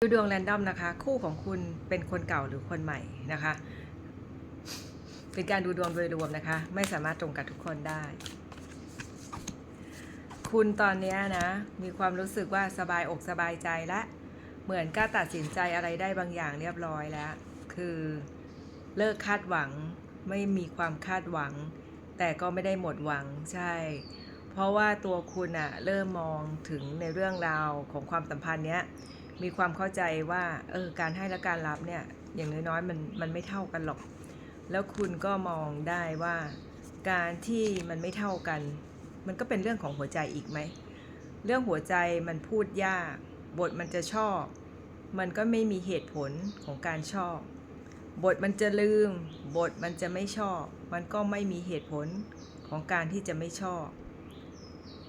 ดูดวงแรนดอมนะคะ คู่ของคุณเป็นคนเก่าหรือคนใหม่นะคะ เป็นการดูดวงโดยรวมนะคะ ไม่สามารถตรงกับทุกคนได้ คุณตอนนี้นะ มีความรู้สึกว่าสบายอกสบายใจและเหมือนกล้าตัดสินใจอะไรได้บางอย่างเรียบร้อยแล้ว คือเลิกคาดหวังไม่มีความคาดหวัง แต่ก็ไม่ได้หมดหวังใช่ เพราะว่าตัวคุณอะเริ่มมองถึงในเรื่องราวของความสัมพันธ์เนี้ย มีความเข้าใจว่าเออการให้และการรับเนี่ยอย่างน้อยๆมันมันไม่เท่ากันหรอก แล้วคุณก็มองได้ว่า การที่มันไม่เท่ากัน มันก็เป็นเรื่องของหัวใจอีกไหม เรื่องหัวใจมันพูดยาก บทมันจะชอบ มันก็ไม่มีเหตุผลของการชอบ บทมันจะลืม บทมันจะไม่ชอบ มันก็ไม่มีเหตุผลของการที่จะไม่ชอบ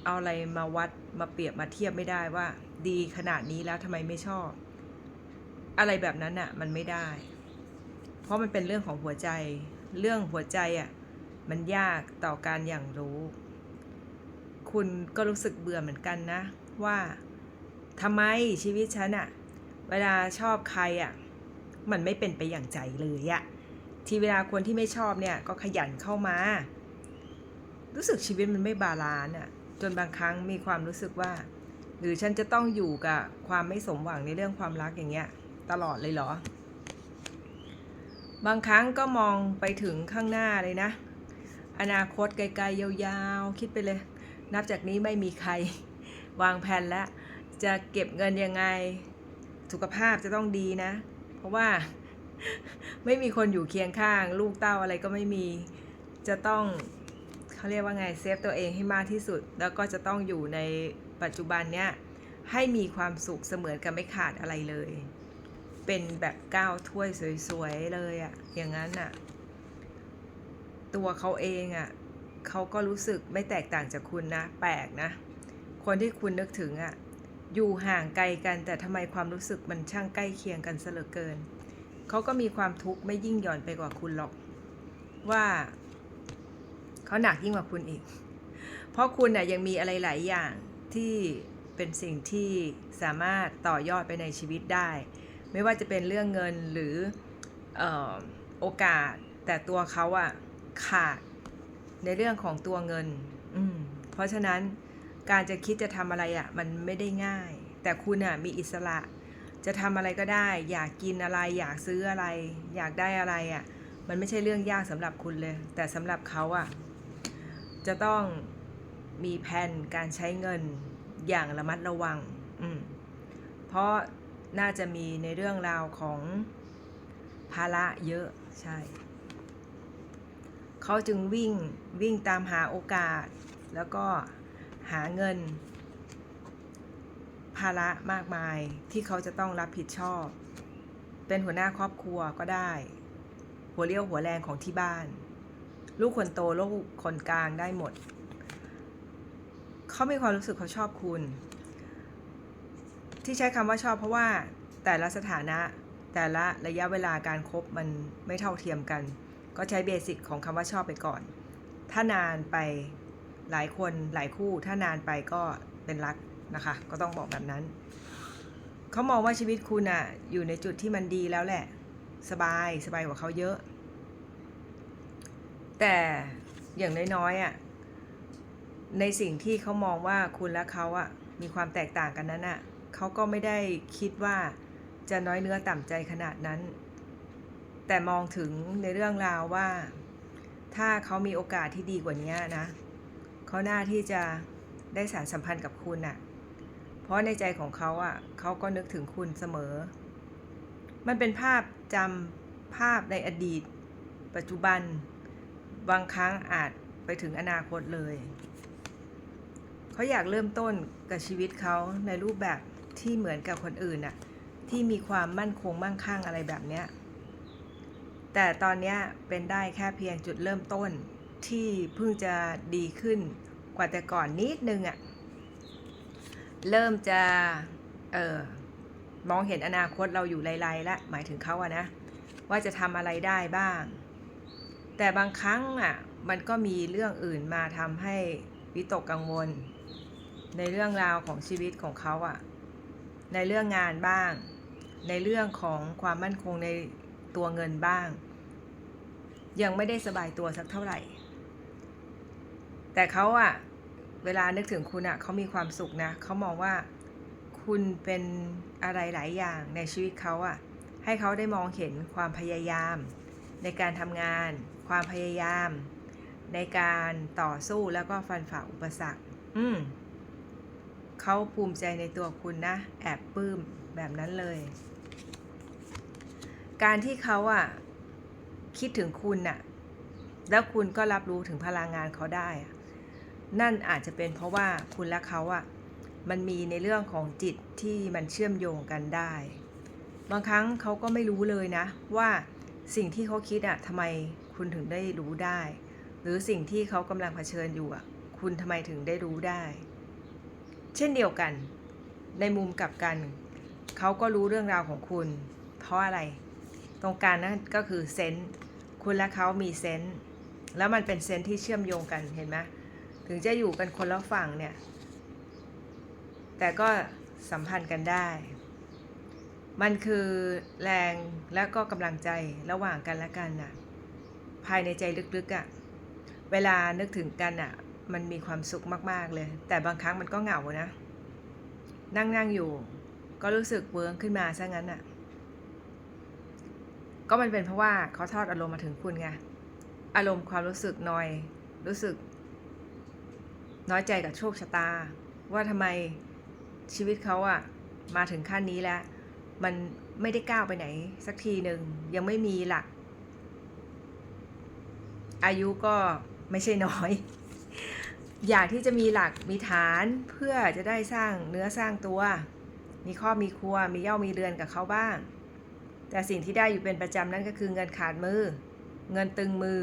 เอาอะไรมาวัดมาเปรียบมาเทียบไม่ได้ว่า ดีขนาดนี้แล้วทำไมไม่ชอบ อะไรแบบนั้นอะมันไม่ได้ เพราะมันเป็นเรื่องของหัวใจ เรื่องหัวใจอะมันยากต่อการอย่างรู้ คุณก็รู้สึกเบื่อเหมือนกันนะ ว่าทำไมชีวิตฉันอะเวลาชอบใครอะมันไม่เป็นไปอย่างใจเลยอะที่เวลาคนที่ไม่ชอบเนี่ยก็ขยันเข้ามา รู้สึกชีวิตมันไม่บาลานซ์อะจนบางครั้งมีความรู้สึกว่า หรือฉันจะต้องอยู่กับความไม่สมหวังในเรื่องความรักอย่างเงี้ย ตลอดเลยเหรอ บางครั้งก็มองไปถึงข้างหน้าเลยนะ อนาคตไกลๆยาวๆ คิดไปเลย นับจากนี้ไม่มีใคร วางแผนแล้ว จะเก็บเงินยังไง สุขภาพจะต้องดีนะ เพราะว่าไม่มีคนอยู่เคียงข้าง ลูกเต้าอะไรก็ไม่มี จะต้องเขาเรียกว่าไงเซฟตัวเองให้มากที่สุด แล้วก็จะต้องอยู่ใน ปัจจุบันเนี้ยให้มีความสุขเสมือนกับไม่ขาดอะไรเลย เป็นแบบก้าวถ้วยสวยๆเลยอะอย่างนั้นอะตัวเขาเองอะเขาก็รู้สึกไม่แตกต่างจากคุณนะ แปลกนะ คนที่คุณนึกถึงอะอยู่ห่างไกลกันแต่ทำไมความรู้สึกมันช่างใกล้เคียงกันเสลือเกิน เขาก็มีความทุกข์ไม่ยิ่งหย่อนไปกว่าคุณหรอก ว่าเขาหนักยิ่งกว่าคุณอีก เพราะคุณน่ะยังมีอะไรหลายอย่าง ที่เป็นสิ่งที่สามารถต่อยอดไปในชีวิตได้ ไม่ว่าจะเป็นเรื่องเงินหรือออโอกาส แต่ตัวเขาอะขาดในเรื่องของตัวเงิน เพราะฉะนั้นการจะคิดจะทำอะไรอะมันไม่ได้ง่าย แต่คุณอะมีอิสระจะทำอะไรก็ได้ อยากกินอะไรอยากซื้ออะไร อยากได้อะไรอะมันไม่ใช่เรื่องยากสำหรับคุณเลย แต่สำหรับเขาอะจะต้อง มีแผนการใช้เงินอย่างระมัดระวัง เพราะน่าจะมีในเรื่องราวของภาระเยอะใช่ เขาจึงวิ่งวิ่งตามหาโอกาส แล้วก็หาเงิน ภาระมากมายที่เขาจะต้องรับผิดชอบ เป็นหัวหน้าครอบครัวก็ได้ หัวเรี่ยวหัวแรงของที่บ้าน ลูกคนโตลูกคนกลางได้หมด เขามีความรู้สึกเขาชอบคุณ ที่ใช้คำว่าชอบเพราะว่าแต่ละสถานะแต่ละระยะเวลาการครบมันไม่เท่าเทียมกัน ก็ใช้เบสิกของคำว่าชอบไปก่อน ถ้านานไปหลายคนหลายคู่ ถ้านานไปก็เป็นรักนะคะ ก็ต้องบอกแบบนั้น เขามองว่าชีวิตคุณอะอยู่ในจุดที่มันดีแล้วแหละ สบายสบายกว่าเขาเยอะ แต่อย่างน้อยๆอะ ในสิ่งที่เขามองว่าคุณและเขาอะมีความแตกต่างกันนั้นอะเขาก็ไม่ได้คิดว่าจะน้อยเนื้อต่ำใจขนาดนั้น แต่มองถึงในเรื่องราวว่า ถ้าเขามีโอกาสที่ดีกว่านี้นะเขาหน้าที่จะได้สารสัมพันธ์กับคุณน่ะเพราะในใจของเขาอะเขาก็นึกถึงคุณเสมอ มันเป็นภาพจำภาพในอดีต ปัจจุบัน บางครั้งอาจไปถึงอนาคตเลย เขาอยากเริ่มต้นกับชีวิตเขาในรูปแบบที่เหมือนกับคนอื่นน่ะที่มีความมั่นคงมั่งคั่งอะไรแบบเนี้ยแต่ตอนเนี้ยเป็นได้แค่เพียงจุดเริ่มต้นที่เพิ่งจะดีขึ้นกว่าแต่ก่อนนิดนึงอะ่ะเริ่มจะเออมองเห็นอนาคตเราอยู่ไลๆแล้วหมายถึงเขาอะนะ ว่าจะทำอะไรได้บ้าง แต่บางครั้งอะมันก็มีเรื่องอื่นมาทำให้วิตกกังวล ในเรื่องราวของชีวิตของเขาอะในเรื่องงานบ้าง ในเรื่องของความมั่นคงในตัวเงินบ้าง ยังไม่ได้สบายตัวสักเท่าไหร่ แต่เขาอะเวลานึกถึงคุณอะเขามีความสุขนะเขามองว่าคุณเป็นอะไรหลายอย่างในชีวิตเขาอะให้เขาได้มองเห็นความพยายาม ในการทำงาน ความพยายาม ในการต่อสู้แล้วก็ฟันฝ่าอุปสรรค อืม เขาภูมิใจในตัวคุณนะ แอบปลื้มแบบนั้นเลย การที่เขาอะคิดถึงคุณน่ะ แล้วคุณก็รับรู้ถึงพลังงานเขาได้ นั่นอาจจะเป็นเพราะว่าคุณและเขาอะมันมีในเรื่องของจิตที่มันเชื่อมโยงกันได้ บางครั้งเขาก็ไม่รู้เลยนะ ว่าสิ่งที่เขาคิดอะทำไมคุณถึงได้รู้ได้ หรือสิ่งที่เขากำลังเผชิญอยู่อะคุณทำไมถึงได้รู้ได้ เช่นเดียวกัน ในมุมกลับกัน เขาก็รู้เรื่องราวของคุณ เพราะอะไร ตรงกลารนั่นก็คือเซนส์คุณและเขามีเซนส์แล้วมันเป็นเซนส์ที่เชื่อมโยงกันเห็นไหมถึงจะอยู่กันคนละฝั่งเนี่ย แต่ก็สัมพันธ์กันได้ มันคือแรงและก็กำลังใจระหว่างกันและกันน่ะ ภายในใจลึกๆอะ่ะ เวลานึกถึงกันอะ่ะ มันมีความสุขมาก ๆ เลย แต่บางครั้งมันก็เหงานะ นั่งนั่งอยู่ ก็รู้สึกเวิร์งขึ้นมาซะงั้นอะ ก็มันเป็นเพราะว่าเขาทอดอารมณ์มาถึงคุณไง อารมณ์ความรู้สึกนอย รู้สึก น้อยใจกับโชคชะตา ว่าทำไมชีวิตเขาอะมาถึงขั้นนี้แล้ว มันไม่ได้ก้าวไปไหน สักทีหนึ่งยังไม่มีหลัก อายุก็ไม่ใช่น้อย อยากที่จะมีหลักมีฐานเพื่อจะได้สร้างเนื้อสร้างตัว มีครอบมีครัวมีเย่ามีเรือนกับเขาบ้าง แต่สิ่งที่ได้อยู่เป็นประจำนั่นก็คือเงินขาดมือ เงินตึงมือ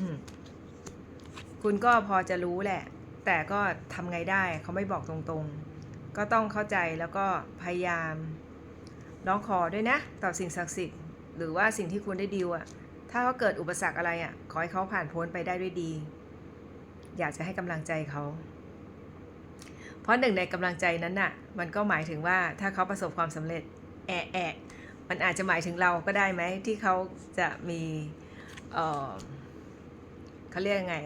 อคุณก็พอจะรู้แหละ แต่ก็ทำไงได้เขาไม่บอกตรงๆ ก็ต้องเข้าใจแล้วก็พยายามร้องขอด้วยนะต่อสิ่งศักดิ์สิทธิ์หรือว่าสิ่งที่คุณได้ดีลอะถ้าเขาเกิดอุปสรรคอะไรอะขอให้เขาผ่านพ้นไปได้ด้วยดี อยากจะให้กำลังใจเขา เพราะหนึ่งในกำลังใจนั้นน่ะ มันก็หมายถึงว่าถ้าเขาประสบความสำเร็จแอะแอะมันอาจจะหมายถึงเราก็ได้ไหมที่เขาจะมีเออเขาเรียกยังไง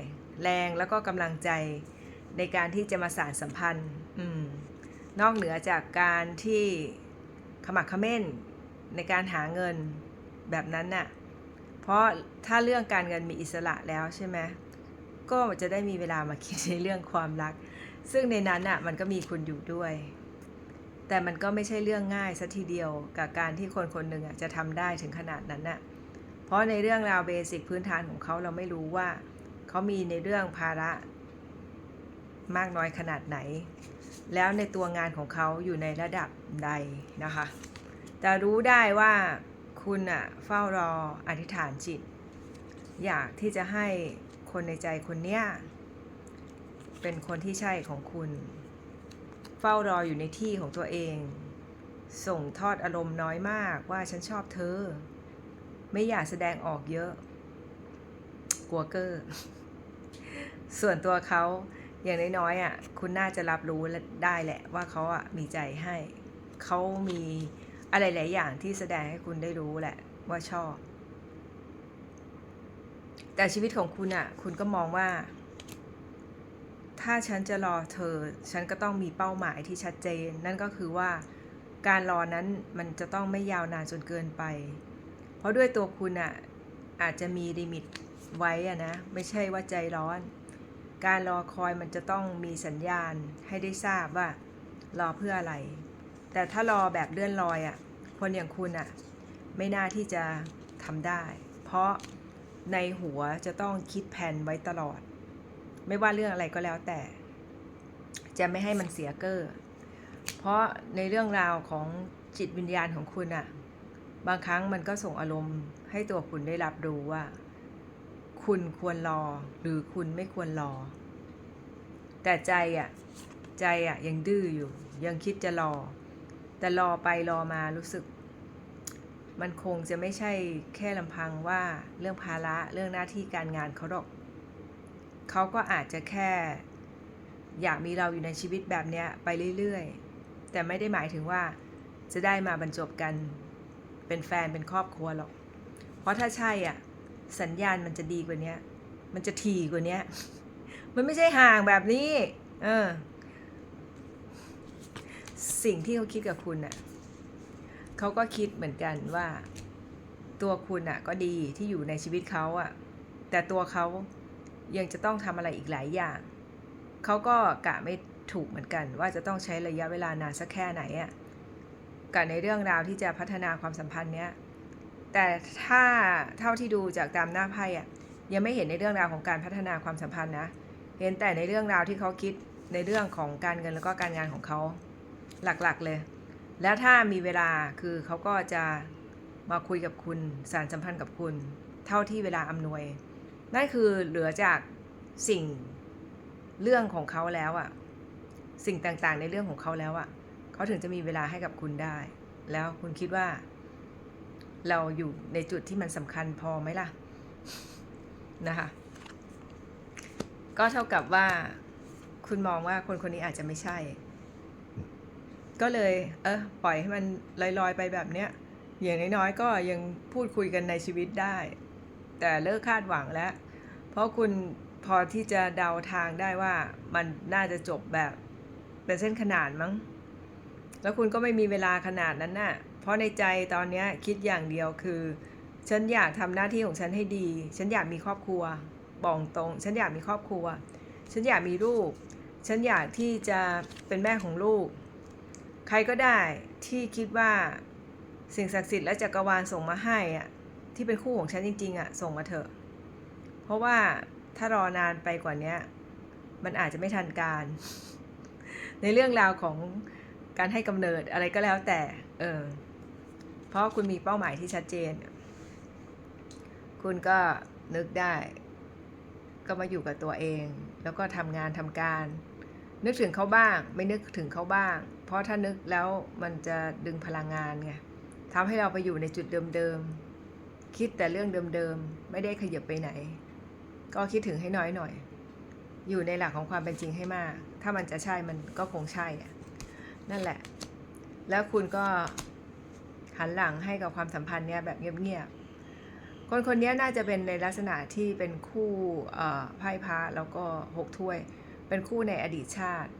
แรงแล้วก็กำลังใจในการที่จะมาสานสัมพันธ์อืมนอกเหนือจากการที่ขมักขม้นในการหาเงินแบบนั้นน่ะ เพราะถ้าเรื่องการเงินมีอิสระแล้วใช่ไหม ก็จะได้มีเวลามาคิดในเรื่องความรัก ซึ่งในนั้นน่ะมันก็มีคุณอยู่ด้วย แต่มันก็ไม่ใช่เรื่องง่ายสัทีเดียวกับการที่คนคนหนึ่งอะจะทำได้ถึงขนาดนั้นน่ะเพราะในเรื่องราวเบสิกพื้นฐานของเขาเราไม่รู้ว่าเขามีในเรื่องภาระมากน้อยขนาดไหน แล้วในตัวงานของเขาอยู่ในระดับใดนะคะ แต่รู้ได้ว่าคุณอะเฝ้ารออธิษฐานจิต อยากที่จะให้ คนในใจคนเนี้ยเป็นคนที่ใช่ของคุณ เฝ้ารออยู่ในที่ของตัวเอง ส่งทอดอารมณ์น้อยมากว่าฉันชอบเธอ ไม่อยากแสดงออกเยอะ กลัวเกอร์ส่วนตัวเขาอย่างน้อยๆอะคุณน่าจะรับรู้ได้แหละว่าเขาอะมีใจให้ เขามีอะไรหลายอย่างที่แสดงให้คุณได้รู้แหละว่าชอบ แต่ชีวิตของคุณอะ คุณก็มองว่า ถ้าฉันจะรอเธอ ฉันก็ต้องมีเป้าหมายที่ชัดเจน นั่นก็คือว่าการรอนั้นมันจะต้องไม่ยาวนานจนเกินไป เพราะด้วยตัวคุณอะ อาจจะมีลิมิตไว้อะนะ ไม่ใช่ว่าใจร้อน การรอคอยมันจะต้องมีสัญญาณให้ได้ทราบว่า รอเพื่ออะไร แต่ถ้ารอแบบเลื่อนลอยอะ่ะ คนอย่างคุณอะ่ะ ไม่น่าที่จะทำได้ เพราะ ในหัวจะต้องคิดแผนไว้ตลอด ไม่ว่าเรื่องอะไรก็แล้วแต่ จะไม่ให้มันเสียเกอร์เพราะในเรื่องราวของจิตวิญญาณของคุณอะ่ะบางครั้งมันก็ส่งอารมณ์ให้ตัวคุณได้รับรู้ว่า คุณควรรอหรือคุณไม่ควรรอ แต่ใจอะใจอะยังดื้ออยู่ ยังคิดจะรอ แต่รอไปรอมารู้สึก มันคงจะไม่ใช่แค่ลำพังว่าเรื่องภาระเรื่องหน้าที่การงานเขาหรอก เขาก็อาจจะแค่ อยากมีเราอยู่ในชีวิตแบบเนี้ยไปเรื่อยๆ แต่ไม่ได้หมายถึงว่าจะได้มาบรรจบกัน เป็นแฟนเป็นครอบครัวหรอก เพราะถ้าใช่อะ สัญญาณมันจะดีกว่านี้มันจะถี่กว่านี้มันไม่ใช่ห่างแบบนี้ เออ สิ่งที่เขาคิดกับคุณน่ะ เขาก็คิดเหมือนกันว่า ตัวคุณน่ะก็ดีที่อยู่ในชีวิตเขาอะแต่ตัวเขายังจะต้องทำอะไรอีกหลายอย่างเขาก็กะไม่ถูกเหมือนกัน ว่าจะต้องใช้ระยะเวลานานสักแค่ไหนอะกับในเรื่องราวที่จะพัฒนาความสัมพันธ์เนี้ยแต่ถ้าเท่าที่ดูจากตามหน้าไพ่อะยังไม่เห็นในเรื่องราวของการพัฒนาความสัมพันธ์นะเห็นแต่ในเรื่องราวที่เขาคิดในเรื่องของการเงินแล้วก็การงานของเขาหลักๆเลย แล้วถ้ามีเวลาคือเขาก็จะมาคุยกับคุณสารสัมพันธ์กับคุณ เท่าที่เวลาอำนวย นั่นคือเหลือจากสิ่งเรื่องของเขาแล้วอะสิ่งต่างๆในเรื่องของเขาแล้วอะเขาถึงจะมีเวลาให้กับคุณได้ แล้วคุณคิดว่า เราอยู่ในจุดที่มันสำคัญพอไหมล่ะนะคะก็เท่ากับว่าคุณมองว่าคนคนนี้อาจจะไม่ใช่ ก็เลยเออปล่อยให้มันลอยๆไปแบบเนี้ยอย่างน้อยๆก็ยังพูดคุยกันในชีวิตได้ แต่เลิกคาดหวังแล้ว เพราะคุณพอที่จะเดาทางได้ว่ามันน่าจะจบแบบเป็นเส้นขนานมั้ง แล้วคุณก็ไม่มีเวลาขนาดนั้นน่ะ เพราะในใจตอนนี้คิดอย่างเดียวคือ ฉันอยากทำหน้าที่ของฉันให้ดี ฉันอยากมีครอบครัวบอกตรง ฉันอยากมีครอบครัว ฉันอยากมีลูก ฉันอยากที่จะเป็นแม่ของลูก ใครก็ได้ที่คิดว่าสิ่งศักดิ์สิทธิ์และจักรวาลส่งมาให้อะที่เป็นคู่ของฉันจริง ๆอะส่งมาเถอะ เพราะว่าถ้ารอนานไปกว่านี้มันอาจจะไม่ทันการ ในเรื่องราวของการให้กำเนิดอะไรก็แล้วแต่ เออ เพราะคุณมีเป้าหมายที่ชัดเจน คุณก็นึกได้ ก็มาอยู่กับตัวเอง แล้วก็ทำงานทำการ นึกถึงเขาบ้าง ไม่นึกถึงเขาบ้าง เพราะถ้านึกแล้วมันจะดึงพลังงานไงทำให้เราไปอยู่ในจุดเดิมๆ คิดแต่เรื่องเดิมๆ ไม่ได้ขยับไปไหน ก็คิดถึงให้น้อยหน่อย อยู่ในหลักของความเป็นจริงให้มาก ถ้ามันจะใช่มันก็คงใช่อะนั่นแหละ แล้วคุณก็หันหลังให้กับความสัมพันธ์เนี้ยแบบเงียบๆ คนคนนี้น่าจะเป็นในลักษณะที่เป็นคู่อ่อไพ่พระแล้วก็หกถ้วย เป็นคู่ในอดีตชาติ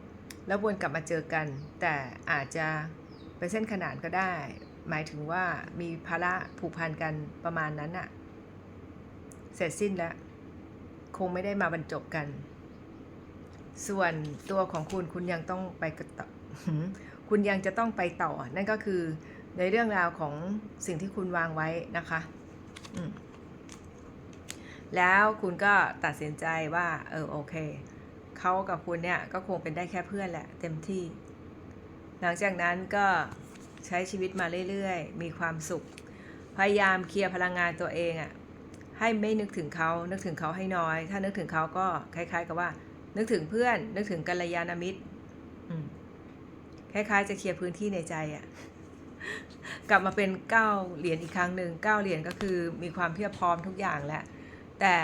แล้ววนกลับมาเจอกัน แต่อาจจะเป็นเส้นขนานก็ได้ หมายถึงว่ามีภาระผูกพันกันประมาณนั้นอะเสร็จสิ้นแล้ว คงไม่ได้มาบรรจบกัน ส่วนตัวของคุณคุณยังต้องไปกต่อคุณยังจะต้องไปต่อ นั่นก็คือในเรื่องราวของสิ่งที่คุณวางไว้นะคะแล้วคุณก็ตัดสินใจว่า เออ โอเค เขากับคุณเนี่ยก็คงเป็นได้แค่เพื่อนแหละเต็มที่ หลังจากนั้นก็ใช้ชีวิตมาเรื่อยๆ มีความสุข พยายามเคลียร์พลังงานตัวเองอะให้ไม่นึกถึงเขา นึกถึงเขาให้น้อย ถ้านึกถึงเขาก็คล้าย ๆ กับว่า นึกถึงเพื่อน นึกถึงกัลยาณมิตรคล้ายๆ จะเคลียร์พื้นที่ในใจอะกลับมาเป็นเก้าเหรียญอีกครั้งหนึ่งเก้าเหรียญก็คือมีความเพียบพร้อมทุกอย่างแหละแต่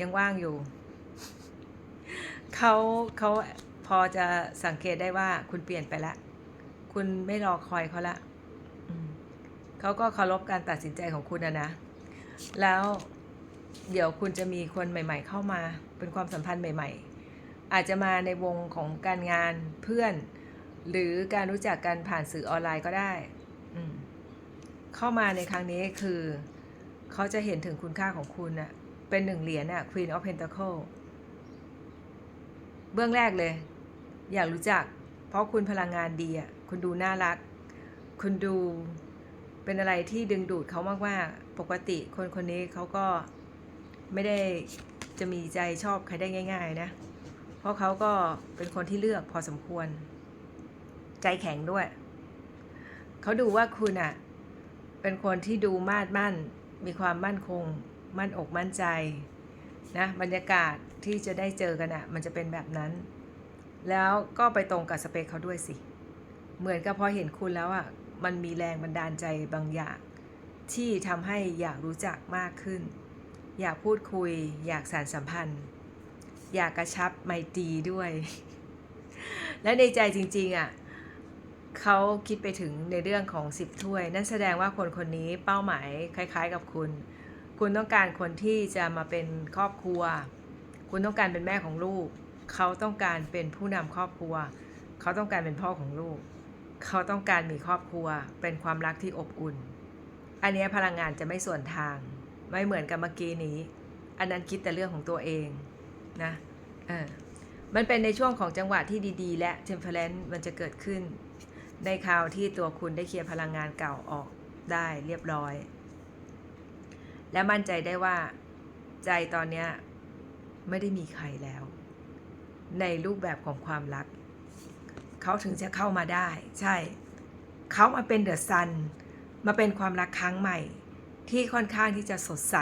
ยังว่างอยู่ เขาเขาพอจะสังเกตได้ว่าคุณเปลี่ยนไปแล้วคุณไม่รอคอยเขาละเขาก็เคารพการตัดสินใจของคุณนะนะ แล้วเดี๋ยวคุณจะมีคนใหม่ ๆ เข้ามา เป็นความสัมพันธ์ใหม่ ๆ อาจจะมาในวงของการงานเพื่อน หรือการรู้จักกันผ่านสื่อออนไลน์ก็ได้เข้ามาในครั้งนี้คือ เขาจะเห็นถึงคุณค่าของคุณนะเป็นหนึ่งเหรียญนะ Queen of Pentacle เบื้องแรกเลย อยากรู้จัก เพราะคุณพลังงานดีอะคุณดูน่ารัก คุณดูเป็นอะไรที่ดึงดูดเขามากๆปกติคนคนนี้เขาก็ไม่ได้จะมีใจชอบใครได้ง่าย ๆ นะ เพราะเขาก็เป็นคนที่เลือกพอสมควร ใจแข็งด้วย เขาดูว่าคุณอะเป็นคนที่ดูมาดมั่น มีความมั่นคง มั่นอกมั่นใจนะบรรยากาศ ที่จะได้เจอกันอะ่ะมันจะเป็นแบบนั้น แล้วก็ไปตรงกับสเปคเขาด้วยสิ เหมือนกับพอเห็นคุณแล้วอะ่ะมันมีแรงบันดาลใจบางอย่าง ที่ทำให้อยากรู้จักมากขึ้น อยากพูดคุย อยากสานสัมพันธ์ อยากกระชับไมตรีด้วย และในใจจริงๆอะ่ะเขาคิดไปถึงในเรื่องของสิบถ้วย นั่นแสดงว่าคนคนนี้เป้าหมายคล้าย ๆ กับคุณ คุณต้องการคนที่จะมาเป็นครอบครัว คุณต้องการเป็นแม่ของลูก เขาต้องการเป็นผู้นำครอบครัว เขาต้องการเป็นพ่อของลูก เขาต้องการมีครอบครัว เป็นความรักที่อบอุ่น อันนี้พลังงานจะไม่ส่วนทาง ไม่เหมือนกับเมื่อกี้นี้ อันนั้นคิดแต่เรื่องของตัวเองนะเออมันเป็นในช่วงของจังหวะที่ดีๆ และเทมเพลนมันจะเกิดขึ้น ในคราวที่ตัวคุณได้เคลียร์พลังงานเก่าออกได้เรียบร้อย และมั่นใจได้ว่าใจตอนนี้ ไม่ได้มีใครแล้ว ในรูปแบบของความรัก เขาถึงจะเข้ามาได้ ใช่ เขามาเป็นเดอะซัน มาเป็นความรักครั้งใหม่ ที่ค่อนข้างที่จะสดใส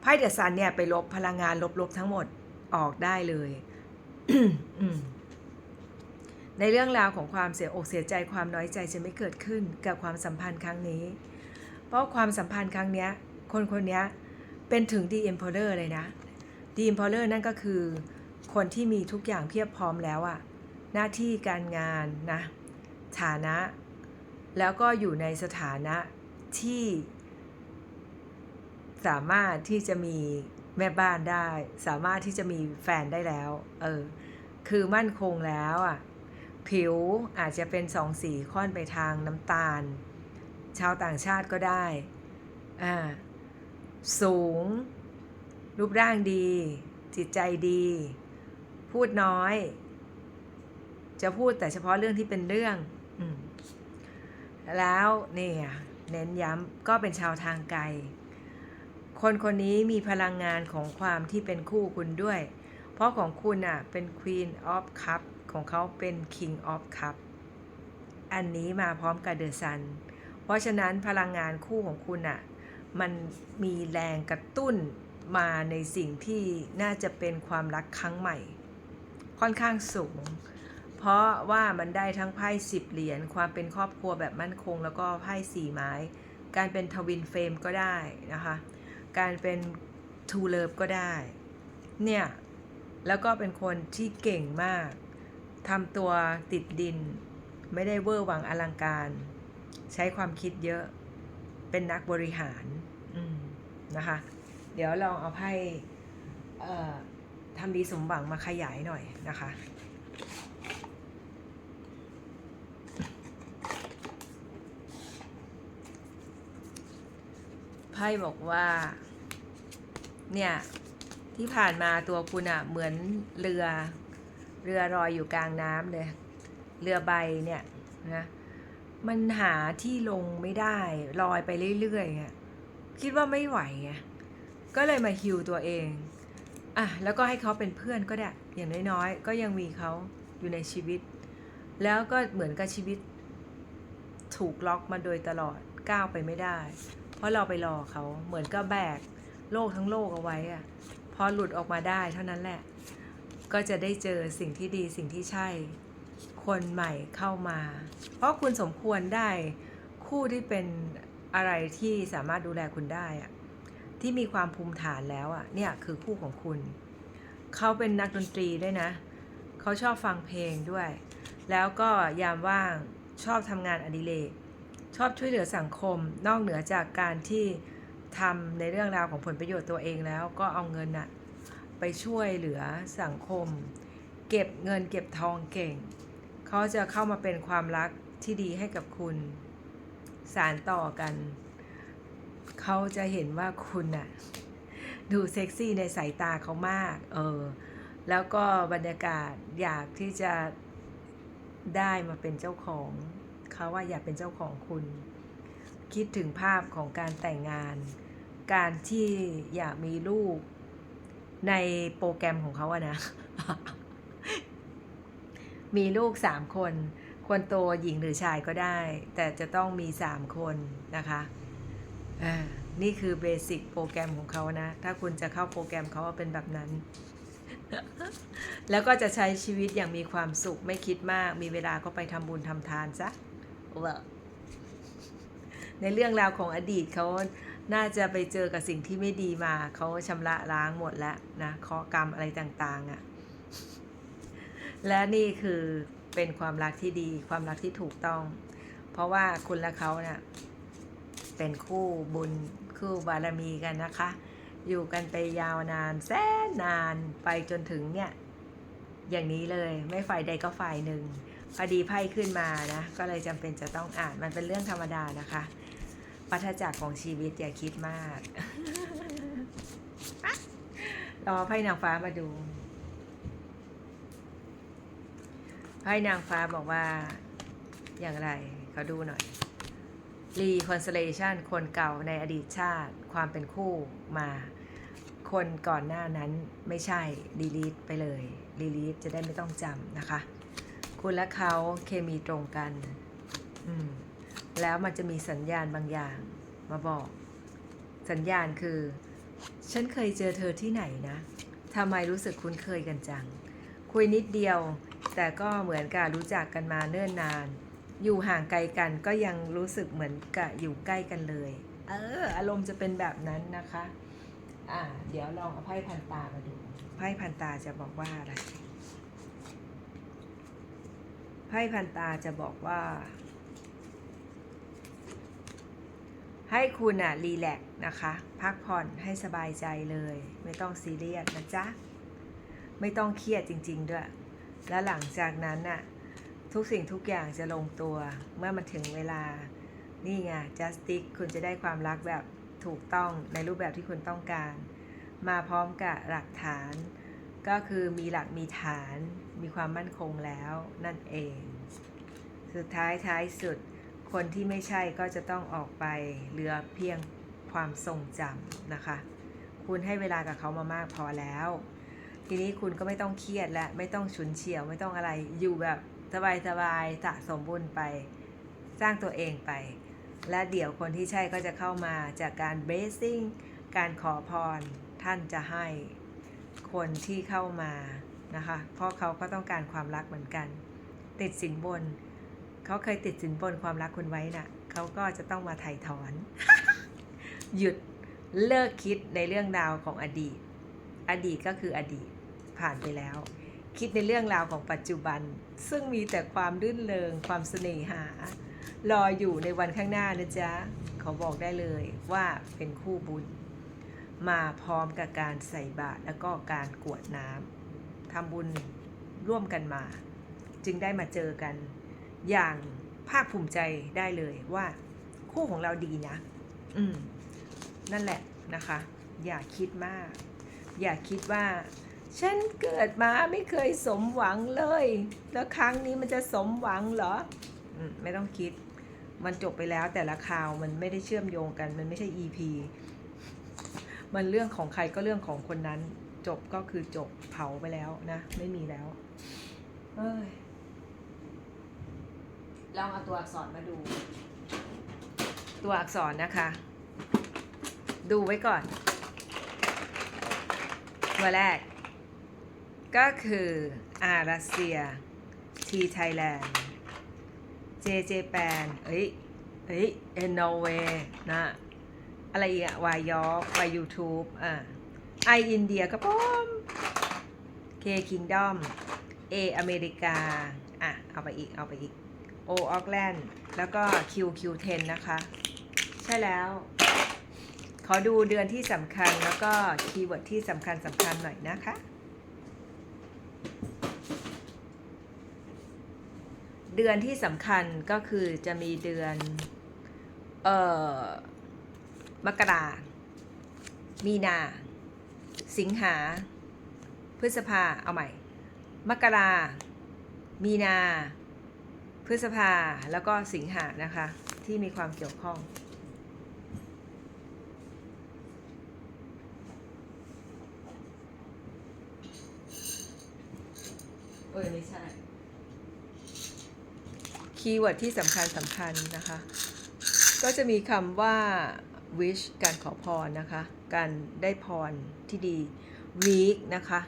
ไพ่เดอะซันเนี่ยไปลบพลังงานลบๆทั้งหมดออกได้เลยในเรื่องราวของความเสียอกเสียใจความน้อยใจจะไม่เกิดขึ้นกับความสัมพันธ์ครั้งนี้ เพราะความสัมพันธ์ครั้งเนี้ยคนคนเนี้ยเป็นถึงดีเอ็มพอเลอร์เลยนะ ดีมพอลเลอร์นั่นก็คือคนที่มีทุกอย่างเพียบพร้อมแล้วอะหน้าที่การงานนะฐานะ แล้วก็อยู่ในสถานะที่ สามารถที่จะมีแม่บ้านได้ สามารถที่จะมีแฟนได้แล้ว เออ คือมั่นคงแล้วอะผิวอาจจะเป็นสองสีค่อนไปทางน้ำตาล ชาวต่างชาติก็ได้ อ่า สูง รูปร่างดี จิตใจดี พูดน้อย จะพูดแต่เฉพาะเรื่องที่เป็นเรื่องอแล้วเนี่ยเน้นย้ำก็เป็นชาวทางไกล คนคนนี้มีพลังงานของความที่เป็นคู่คุณด้วย เพราะของคุณอะเป็น Queen of Cup ของเขาเป็น King of Cup อันนี้มาพร้อมกับเดอะซัน เพราะฉะนั้นพลังงานคู่ของคุณอะ มันมีแรงกระตุ้น มาในสิ่งที่น่าจะเป็นความรักครั้งใหม่ ค่อนข้างสูง เพราะว่ามันได้ทั้งไพ่สิบเหรียญความเป็นครอบครัวแบบมั่นคง แล้วก็ไพ่สี่ไม้ การเป็นทวินเฟรมก็ได้นะคะ การเป็นทูเลิฟก็ได้ เนี่ย แล้วก็เป็นคนที่เก่งมากทำตัวติดดิน ไม่ได้เวอร์วังอลังการ ใช้ความคิดเยอะ เป็นนักบริหารนะคะ เดี๋ยวลองเอาไพ่ทำดีสมหวังมาขยายหน่อยนะคะไพ่บอกว่า เนี่ย ที่ผ่านมาตัวคุณอะเหมือนเรือเรือลอยอยู่กลางน้ำเลย เรือใบเนี่ยนะมันหาที่ลงไม่ได้ลอยไปเรื่อยๆคิดว่าไม่ไหวไง ก็เลยมาฮิวตัวเองอะแล้วก็ให้เขาเป็นเพื่อนก็ได้อย่างน้อยๆก็ยังมีเขาอยู่ในชีวิต แล้วก็เหมือนกับชีวิต ถูกล็อกมาโดยตลอดก้าวไปไม่ได้ เพราะเราไปรอเขาเหมือนก็แบกโลกทั้งโลกเอาไว้อะพอหลุดออกมาได้เท่านั้นแหละ ก็จะได้เจอสิ่งที่ดีสิ่งที่ใช่ คนใหม่เข้ามา เพราะคุณสมควรได้คู่ที่เป็นอะไรที่สามารถดูแลคุณได้อะ ที่มีความภูมิฐานแล้วอะเนี่ยคือคู่ของคุณ เขาเป็นนักดนตรีด้วยนะ เขาชอบฟังเพลงด้วย แล้วก็ยามว่างชอบทำงานอดิเรกชอบช่วยเหลือสังคม นอกเหนือจากการที่ทำในเรื่องราวของผลประโยชน์ตัวเองแล้วก็เอาเงินน่ะไปช่วยเหลือสังคม เก็บเงินเก็บทองเก่ง เขาจะเข้ามาเป็นความรักที่ดีให้กับคุณ สารต่อกัน เขาจะเห็นว่าคุณน่ะดูเซ็กซี่ในสายตาเขามาก เออ แล้วก็บรรยากาศอยากที่จะได้มาเป็นเจ้าของเขาว่าอยากเป็นเจ้าของคุณ คิดถึงภาพของการแต่งงาน การที่อยากมีลูกในโปรแกรมของเขาอะนะ มีลูกสามคน คนโตหญิงหรือชายก็ได้ แต่จะต้องมีสามคนนะคะ อ่านี่คือเบสิกโปรแกรมของเขานะ ถ้าคุณจะเข้าโปรแกรมเขาว่าเป็นแบบนั้น แล้วก็จะใช้ชีวิตอย่างมีความสุขไม่คิดมาก มีเวลาก็ไปทำบุญทำทานซะเวอในเรื่องราวของอดีตเขาน่าจะไปเจอกับสิ่งที่ไม่ดีมา เขาชำระล้างหมดแล้วนะเคาะกรรมอะไรต่างๆอะ่ะ และนี่คือเป็นความรักที่ดี ความรักที่ถูกต้อง เพราะว่าคุณและเขาเนะ่ะ เป็นคู่บุญคู่บารมีกันนะคะ อยู่กันไปยาวนานแสนนานไปจนถึงเนี่ย อย่างนี้เลยไม่ฝ่ายใดก็ฝ่ายหนึ่งพอดีไพ่ขึ้นมานะ ก็เลยจำเป็นจะต้องอ่านมันเป็นเรื่องธรรมดานะคะปัทจักรของชีวิตอย่าคิดมากรอไพ่นางฟ้ามาดูไพ่นางฟ้าบอกว่าอย่างไรเขาดูหน่อย reconciliation คนเก่าในอดีตชาติ ความเป็นคู่มา คนก่อนหน้านั้นไม่ใช่ delete ไปเลย delete จะได้ไม่ต้องจำนะคะ คุณและเขาเคมีตรงกัน อืม แล้วมันจะมีสัญญาณบางอย่าง มาบอก สัญญาณคือ ฉันเคยเจอเธอที่ไหนนะทำไมรู้สึกคุ้นเคยกันจัง คุยนิดเดียว แต่ก็เหมือนกับรู้จักกันมาเนิ่นนาน อยู่ห่างไกลกันก็ยังรู้สึกเหมือนกับอยู่ใกล้กันเลย เออ อารมณ์จะเป็นแบบนั้นนะคะ อ่า เดี๋ยวลองเอาไพ่พันตามาดู ไพ่พันตาจะบอกว่าอะไร ไพ่พันตาจะบอกว่า ให้คุณอะรีแลกนะคะ พักผ่อนให้สบายใจเลย ไม่ต้องซีเรียสนะจ๊ะ ไม่ต้องเครียดจริง ๆ ด้วย แล้วหลังจากนั้นน่ะ ทุกสิ่งทุกอย่างจะลงตัวเมื่อมันถึงเวลา นี่ไง justice คุณจะได้ความรักแบบถูกต้องในรูปแบบที่คุณต้องการ มาพร้อมกับหลักฐาน ก็คือมีหลักมีฐานมีความมั่นคงแล้วนั่นเอง สุดท้ายท้ายสุด คนที่ไม่ใช่ก็จะต้องออกไปเหลือเพียงความทรงจำนะคะ คุณให้เวลากับเขามามากพอแล้ว ทีนี้คุณก็ไม่ต้องเครียดและไม่ต้องฉุนเฉียวไม่ต้องอะไรอยู่แบบ สบายสบายๆสะสมบุญไป สร้างตัวเองไป และเดี๋ยวคนที่ใช่ก็จะเข้ามาจากการเบสซิ่งการขอพรท่านจะให้คนที่เข้ามานะคะ เพราะเขาก็ต้องการความรักเหมือนกัน ติดสินบน เขาเคยติดสินบนความรักคุณไว้น่ะ เขาก็จะต้องมาไถ่ถอน หยุดเลิกคิดในเรื่องราวของอดีต อดีตก็คืออดีตผ่านไปแล้ว คิดในเรื่องราวของปัจจุบัน ซึ่งมีแต่ความรื่นเริงความเสน่หา รออยู่ในวันข้างหน้านะจ๊ะขาบอกได้เลยว่าเป็นคู่บุญ มาพร้อมกับการใส่บาตรแล้วก็การกวดน้ำทำบุญร่วมกันมา จึงได้มาเจอกัน อย่างภาคภูมิใจได้เลยว่าคู่ของเราดีนะ อืม นั่นแหละนะคะ อย่าคิดมาก อย่าคิดว่า ฉันเกิดมาไม่เคยสมหวังเลย แล้วครั้งนี้มันจะสมหวังเหรออืมไม่ต้องคิด มันจบไปแล้วแต่ละข่าวมันไม่ได้เชื่อมโยงกัน มันไม่ใช่ EP มันเรื่องของใครก็เรื่องของคนนั้น จบก็คือจบเผาไปแล้วนะ ไม่มีแล้ว เอ้ยลองเอาตัวอักษรมาดู ตัวอักษรนะคะ ดูไว้ก่อน ตัวแรก ก็คืออารัสเซียทีไทยแลนด์เจเจแปนเอ้ยเอ้ยเอนโนเวนะอะไรอีกอะวายยอกวายยูทูบอะไออินเดียก็ป้อมเคคิงดอมเออเมริกา อะ เอาไปอีก เอาไปอีกโอออกแลนด์แล้วก็ QQ10 นะคะ ใช่แล้ว ขอดูเดือนที่สำคัญแล้วก็คีย์เวิร์ดที่สำคัญสำคัญหน่อยนะคะ เดือนที่สำคัญก็คือจะมีเดือนเอ่อมกรามีนา สิงหา พฤษภา เอาใหม่ มกรา มีนา พฤษภา แล้วก็สิงหานะคะ ที่มีความเกี่ยวข้อง เออไม่ใช่ คีย์เวิร์ดที่สำคัญสำคัญนะคะ ก็จะมีคำว่า wish การขอพรนะคะ การได้พรที่ดี week นะคะ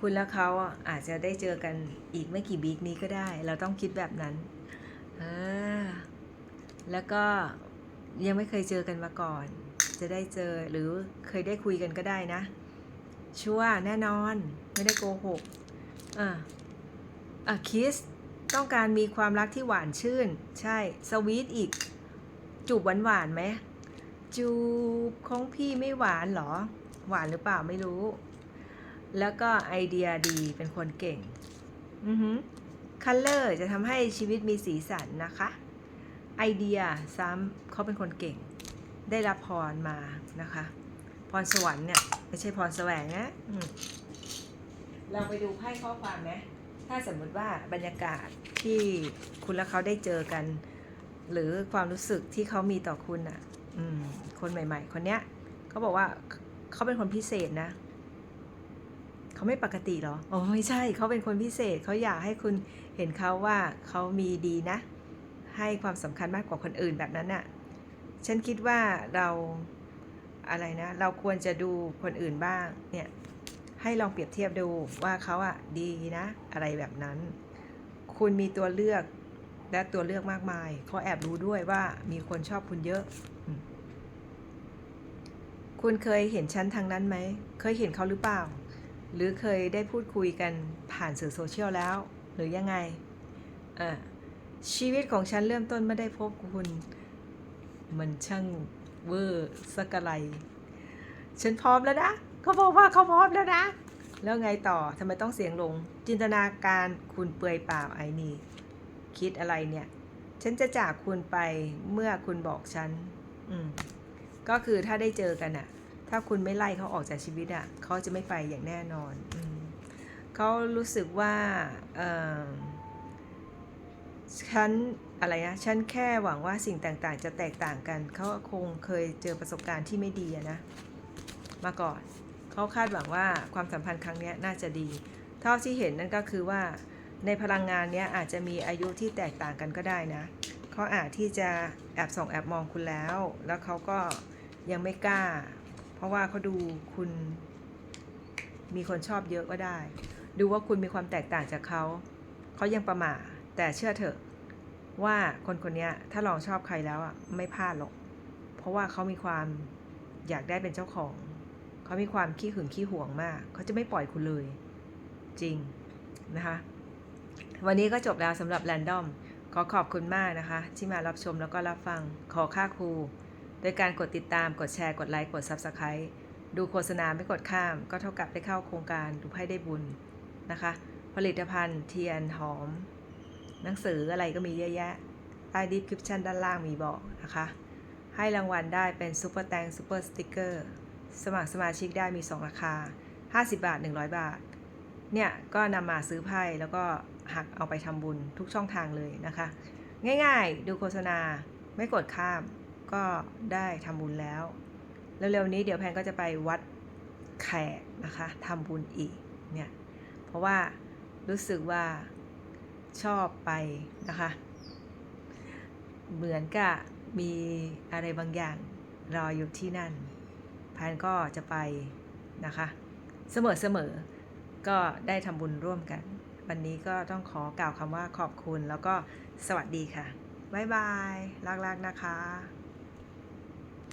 คุณและเขาอาจจะได้เจอกันอีกไม่กี่วีคนี้ก็ได้ เราต้องคิดแบบนั้น แล้วก็ยังไม่เคยเจอกันมาก่อน จะได้เจอหรือเคยได้คุยกันก็ได้นะ ชัวร์แน่นอน ไม่ได้โกหก อะอะคิส ต้องการมีความรักที่หวานชื่น ใช่ สวีทอีก จูบหวานหวานไหม จูบของพี่ไม่หวานหรอ หวานหรือเปล่าไม่รู้ แล้วก็ไอเดียดีเป็นคนเก่ง อือฮึคัลเลอร์จะทำให้ชีวิตมีสีสันนะคะ ไอเดียซ้ำเขาเป็นคนเก่ง ได้รับพรมานะคะ พรสวรรค์เนี่ย ไม่ใช่พรแสวงนะอืมเราไปดูไพ่ข้อความไหม ถ้าสมมุติว่าบรรยากาศที่คุณและเขาได้เจอกัน หรือความรู้สึกที่เขามีต่อคุณอะ อืม คนใหม่ ๆ คนเนี้ยเขาบอกว่าเขาเป็นคนพิเศษนะเขาไม่ปกติหรออ๋อไม่ใช่เขาเป็นคนพิเศษเขาอยากให้คุณเห็นเขาว่าเขามีดีนะ ให้ความสำคัญมากกว่าคนอื่นแบบนั้นน่ะฉันคิดว่าเราอะไรนะ เราควรจะดูคนอื่นบ้างเนี่ย ให้ลองเปรียบเทียบดูว่าเขาอะดีนะ อะไรแบบนั้น คุณมีตัวเลือกและตัวเลือกมากมายเขาแอบรู้ด้วยว่ามีคนชอบคุณเยอะ คุณเคยเห็นฉันทางนั้นไหม เคยเห็นเขาหรือเปล่า หรือเคยได้พูดคุยกันผ่านสื่อโซเชียลแล้ว หรือยังไงอ่าชีวิตของฉันเริ่มต้นไม่ได้พบคุณ มันช่างเวอร์สักไรฉันพร้อมแล้วนะ เขาบอกว่าเขาพร้อมแล้วนะ แล้วไงต่อทำไมต้องเสียงลง จินตนาการคุณเปลือยเปล่าไอ้นี่ คิดอะไรเนี่ย ฉันจะจากคุณไปเมื่อคุณบอกฉัน อืม ก็คือถ้าได้เจอกันอะถ้าคุณไม่ไล่เขาออกจากชีวิตอะเขาจะไม่ไปอย่างแน่นอนอมเขารู้สึกว่าฉันอะไรนะฉันแค่หวังว่าสิ่งต่างๆ จะแตกต่างกัน เขาคงเคยเจอประสบการณ์ที่ไม่ดีนะ มาก่อน เขาคาดหวังว่าความสัมพันธ์ครั้งนี้น่าจะดี เท่าที่เห็นนั่นก็คือว่า ในพลังงานนี้อาจจะมีอายุที่แตกต่างกันก็ได้นะเขาอาจที่จะแอบส่องแอบมองคุณแล้ว แล้วเขาก็ยังไม่กล้า เพราะว่าเขาดูคุณมีคนชอบเยอะก็ได้ ดูว่าคุณมีความแตกต่างจากเขา เขายังประหม่าแต่เชื่อเถอะว่าคนคนนี้ถ้าลองชอบใครแล้วอะไม่พลาดหรอก เพราะว่าเขามีความอยากได้เป็นเจ้าของ เขามีความขี้หึงขี้หวงมาก เขาจะไม่ปล่อยคุณเลย จริงนะคะ วันนี้ก็จบแล้วสำหรับแรนดอม ขอขอบคุณมากนะคะ ที่มารับชมแล้วก็รับฟัง ขอค่าครู โดยการกดติดตาม กดแชร์ กดไลค์ กด Subscribe ดูโฆษณาไม่กดข้าม ก็เท่ากับได้เข้าโครงการดูไพ่ได้บุญนะคะ ผลิตภัณฑ์เทียนหอม หนังสืออะไรก็มีเยอะแยะ ใต้ดีสคริปชันด้านล่างมีบอกนะคะ ให้รางวัลได้เป็นซูเปอร์แตงซูเปอร์สติกเกอร์ สมัครสมาชิกได้มี 2 ราคา 50 บาท 100 บาท เนี่ยก็นำมาซื้อไพ่แล้วก็หักเอาไปทำบุญทุกช่องทางเลยนะคะ ง่ายๆ ดูโฆษณาไม่กดข้ามก็ได้ทำบุญแล้วเร็วๆนี้เดี๋ยวแพนก็จะไปวัดแขกนะคะทำบุญอีกเนี่ยเพราะว่ารู้สึกว่าชอบไปนะคะ เหมือนกับมีอะไรบางอย่างรออยู่ที่นั่น พันก็จะไปนะคะเสมอๆก็ได้ทำบุญร่วมกัน วันนี้ก็ต้องขอกล่าวคำว่าขอบคุณแล้วก็สวัสดีค่ะ บ๊ายบายรักๆนะคะ